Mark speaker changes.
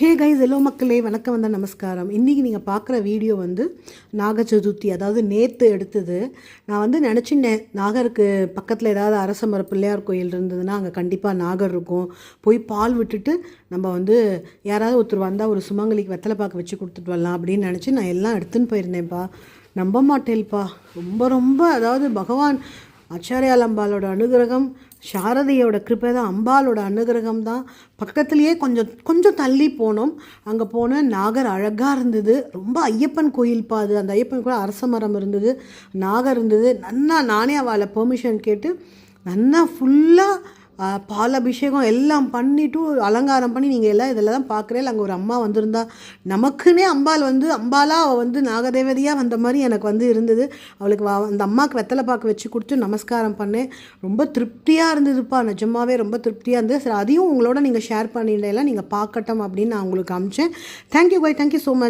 Speaker 1: Hey guys yellow மக்களே வணக்கம் வந்த நமஸ்காரம். இன்றைக்கி நீங்கள் பார்க்குற வீடியோ வந்து நாக சதுர்த்தி அதாவது நேற்று எடுத்தது. நான் வந்து நினச்சிட்டேன் நாகருக்கு பக்கத்தில் ஏதாவது அரச மர பிள்ளையார் கோயில் இருந்ததுன்னா அங்கே கண்டிப்பாக நாகர் இருக்கும். போய் பால் விட்டுட்டு நம்ம வந்து யாராவது ஒருத்தர் வந்தால் ஒரு சுமங்கலிக்கு வெத்தலை பாக்கு வச்சு கொடுத்துட்டு வரலாம் அப்படின்னு நினச்சி நான் எல்லாம் எடுத்துன்னு போயிருந்தேன்ப்பா. நம்ப மாட்டேன்ப்பா. ரொம்ப ரொம்ப அதாவது பகவான் ஆச்சாரியால் அம்பாலோட அனுகிரகம் சாரதியோட கிருப்பை தான் அம்பாலோட அனுகிரகம் தான். பக்கத்துலேயே கொஞ்சம் கொஞ்சம் தள்ளி போனோம். அங்கே போன நாகர் அழகாக இருந்தது. ரொம்ப ஐயப்பன் கோயில் பாது அந்த ஐயப்பன் கூட அரச மரம் இருந்தது. நாகர் இருந்தது. நன்னா நானே அவளை பெர்மிஷன் கேட்டு நன்னா ஃபுல்லாக பால் அபிஷேகம் எல்லாம் பண்ணிட்டு அலங்காரம் பண்ணி நீங்கள் எல்லாம் இதில் தான் பார்க்குறேன். அங்கே ஒரு அம்மா வந்திருந்தா. நமக்குன்னே அம்பாள் வந்து அம்பாலாக அவள் வந்து நாகதேவதையாக வந்த மாதிரி எனக்கு வந்து இருந்தது. அவளுக்கு வா- அந்த அம்மாவுக்கு வெத்தலை பாக்கு வச்சு கொடுத்து நமஸ்காரம் பண்ணேன். ரொம்ப திருப்தியாக இருந்ததுப்பா நிஜமாவே ரொம்ப திருப்தியாக இருந்தது. சரி அதையும் உங்களோட நீங்கள் ஷேர் பண்ணிடலாம். நீங்கள் பார்க்கட்டும் அப்படின்னு நான் உங்களுக்கு அமிச்சேன். Thank you bye thank you so much